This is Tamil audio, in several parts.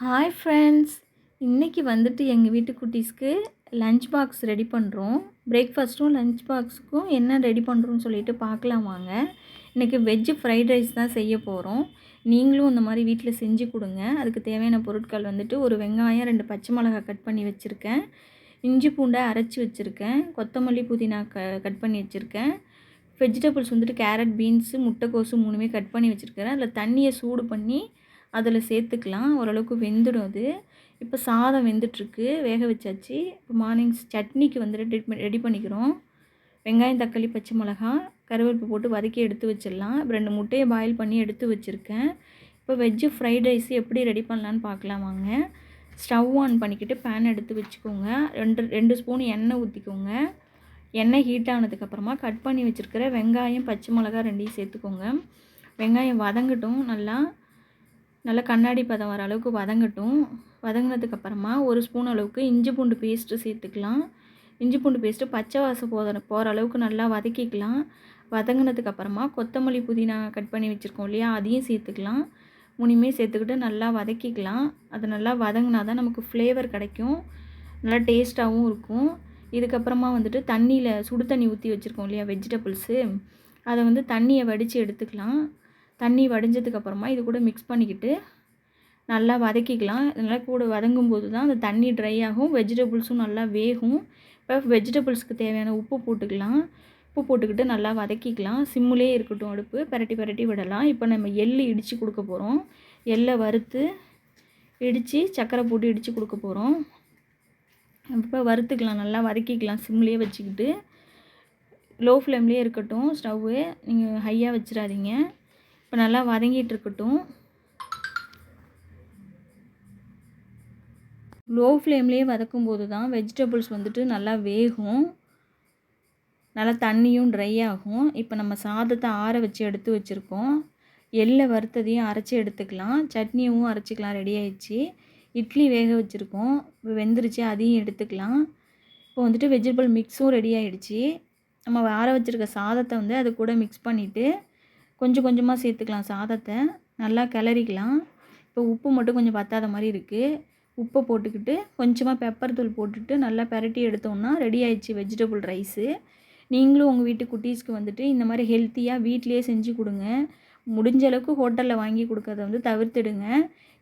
ஹாய் ஃப்ரெண்ட்ஸ் இன்றைக்கி வந்துட்டு எங்கள் வீட்டு குட்டீஸ்க்கு லஞ்ச் பாக்ஸ் ரெடி பண்ணுறோம் பிரேக்ஃபாஸ்ட்டும் லஞ்ச் பாக்ஸுக்கும் என்ன ரெடி பண்ணுறோன்னு சொல்லிட்டு பார்க்கலாம் வாங்க. இன்றைக்கி வெஜ்ஜு ஃப்ரைட் ரைஸ் தான் செய்ய போகிறோம் நீங்களும் இந்த மாதிரி வீட்டில் செஞ்சு கொடுங்க. அதுக்கு தேவையான பொருட்கள் வந்துட்டு ஒரு வெங்காயம் ரெண்டு பச்சை மிளகாய் கட் பண்ணி வச்சுருக்கேன். இஞ்சி பூண்டை அரைச்சி வச்சுருக்கேன். கொத்தமல்லி புதினா க கட் பண்ணி வச்சுருக்கேன். வெஜிடபிள்ஸ் வந்துட்டு கேரட் பீன்ஸு முட்டைக்கோசு மூணுமே கட் பண்ணி வச்சுருக்கிறேன். அதில் தண்ணியை சூடு பண்ணி அதில் சேர்த்துக்கலாம். ஓரளவுக்கு வெந்துடும் அது. இப்போ சாதம் வெந்துட்டுருக்கு. வேக வச்சாச்சு. இப்போ மார்னிங் சட்னிக்கு வந்துட்டு ரெடி ரெடி பண்ணிக்கிறோம். வெங்காயம் தக்காளி பச்சை மிளகா கருவேப்பு போட்டு வதக்கி எடுத்து வச்சிடலாம். இப்போ ரெண்டு முட்டையை பாயில் பண்ணி எடுத்து வச்சுருக்கேன். இப்போ வெஜ்ஜு ஃப்ரைட் ரைஸ் எப்படி ரெடி பண்ணலான்னு பார்க்கலாம் வாங்க. ஸ்டவ் ஆன் பண்ணிக்கிட்டு பேன் எடுத்து வச்சுக்கோங்க. ரெண்டு ரெண்டு ஸ்பூன் எண்ணெய் ஊற்றிக்கோங்க எண்ணெய் ஹீட் ஆனதுக்கப்புறமா கட் பண்ணி வச்சுருக்கிற வெங்காயம் பச்சை மிளகா ரெண்டையும் சேர்த்துக்கோங்க. வெங்காயம் வதங்கட்டும் நல்லா. நல்லா கண்ணாடி பதம் வர அளவுக்கு வதங்கட்டும். வதங்கினதுக்கப்புறமா ஒரு ஸ்பூன் அளவுக்கு இஞ்சி பூண்டு பேஸ்ட்டு சேர்த்துக்கலாம். இஞ்சி பூண்டு பேஸ்ட்டு பச்சை வாசம் போகிற போகிற அளவுக்கு நல்லா வதக்கிக்கலாம். வதங்கினதுக்கப்புறமா கொத்தமல்லி புதினா கட் பண்ணி வச்சுருக்கோம் இல்லையா அதையும் சேர்த்துக்கலாம். முனிமே சேர்த்துக்கிட்டு நல்லா வதக்கிக்கலாம். அது நல்லா வதங்கினா தான் நமக்கு ஃப்ளேவர் கிடைக்கும். நல்லா டேஸ்ட்டாகவும் இருக்கும். இதுக்கப்புறமா வந்துட்டு தண்ணியில் சுடு தண்ணி ஊற்றி வச்சுருக்கோம் இல்லையா வெஜிடபிள்ஸு அதை வந்து தண்ணியை வடித்து எடுத்துக்கலாம். தண்ணி வடிஞ்சதுக்கப்புறமா இது கூட மிக்ஸ் பண்ணிக்கிட்டு நல்லா வதக்கிக்கலாம். இதனால் கூட வதங்கும் போது தான் அந்த தண்ணி ட்ரை ஆகும். வெஜிடபிள்ஸும் நல்லா வேகும். இப்போ வெஜிடபிள்ஸ்க்கு தேவையான உப்பு போட்டுக்கலாம். உப்பு போட்டுக்கிட்டு நல்லா வதக்கிக்கலாம். சிம்முலே இருக்கட்டும் அடுப்பு. பரட்டி பரட்டி விடலாம். இப்போ நம்ம எள் இடித்து கொடுக்க போகிறோம் எள்ளை வறுத்து இடித்து சக்கரை போட்டு இடித்து கொடுக்க போகிறோம் இப்போ வறுத்துக்கலாம். நல்லா வதக்கிக்கலாம். சிம்லேயே வச்சுக்கிட்டு. லோ ஃப்ளேம்லேயே இருக்கட்டும் ஸ்டவ்வு நீங்கள் ஹையாக வச்சிடாதீங்க. இப்போ நல்லா வதங்கிட்டு இருக்கட்டும் லோ ஃப்ளேம்லேயே வதக்கும் போது தான் வெஜிடபிள்ஸ் வந்துட்டு நல்லா வேகும். நல்லா தண்ணியும் ட்ரை ஆகும். இப்போ நம்ம சாதத்தை ஆற வச்சு எடுத்து வச்சுருக்கோம். எள்ளை வறுத்ததையும் அரைச்சி எடுத்துக்கலாம். சட்னியும் அரைச்சிக்கலாம் ரெடி ஆயிடுச்சு. இட்லி வேக வச்சுருக்கோம். இப்போ வெந்துருச்சு அதையும் எடுத்துக்கலாம். இப்போ வந்துட்டு வெஜிடபிள் மிக்ஸும் ரெடி ஆகிடுச்சு நம்ம ஆற வச்சுருக்க சாதத்தை வந்து அது கூட மிக்ஸ் பண்ணிவிட்டு கொஞ்சம் கொஞ்சமாக சேர்த்துக்கலாம். சாதத்தை நல்லா கிளறிக்கலாம். இப்போ உப்பு மட்டும் கொஞ்சம் பத்தாத மாதிரி இருக்குது உப்பை போட்டுக்கிட்டு கொஞ்சமாக பெப்பர் தூள் போட்டுட்டு நல்லா பெரட்டி எடுத்தோம்னா ரெடி ஆயிடுச்சு வெஜிடபிள் ரைஸு நீங்களும் உங்கள் வீட்டு குட்டீஸ்க்கு வந்துட்டு இந்த மாதிரி ஹெல்த்தியாக வீட்லேயே செஞ்சு கொடுங்க. முடிஞ்ச அளவுக்கு ஹோட்டலில் வாங்கி கொடுக்கறத வந்து தவிர்த்துடுங்க.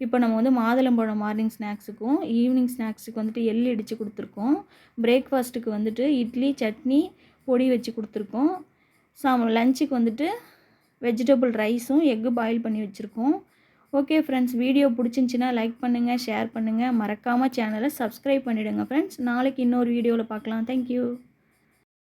இப்போ நம்ம வந்து மாதுளம்பழம் மார்னிங் ஸ்நாக்ஸுக்கும் ஈவினிங் ஸ்நாக்ஸுக்கு வந்துட்டு எள்ளு இடித்து கொடுத்துருக்கோம். பிரேக்ஃபாஸ்ட்டுக்கு வந்துட்டு இட்லி சட்னி பொடி வச்சு கொடுத்துருக்கோம். சா லஞ்சுக்கு வந்துட்டு வெஜிடபிள் ரைஸும் எக்கு பாயில் பண்ணி வச்சுருக்கோம். ஓகே ஃப்ரெண்ட்ஸ் வீடியோ பிடிச்சிருந்துச்சின்னா லைக் பண்ணுங்கள் ஷேர் பண்ணுங்கள் மறக்காமல் சேனலை சப்ஸ்கிரைப் பண்ணிவிடுங்க ஃப்ரெண்ட்ஸ் நாளைக்கு இன்னொரு வீடியோவில் பார்க்கலாம். தேங்க்யூ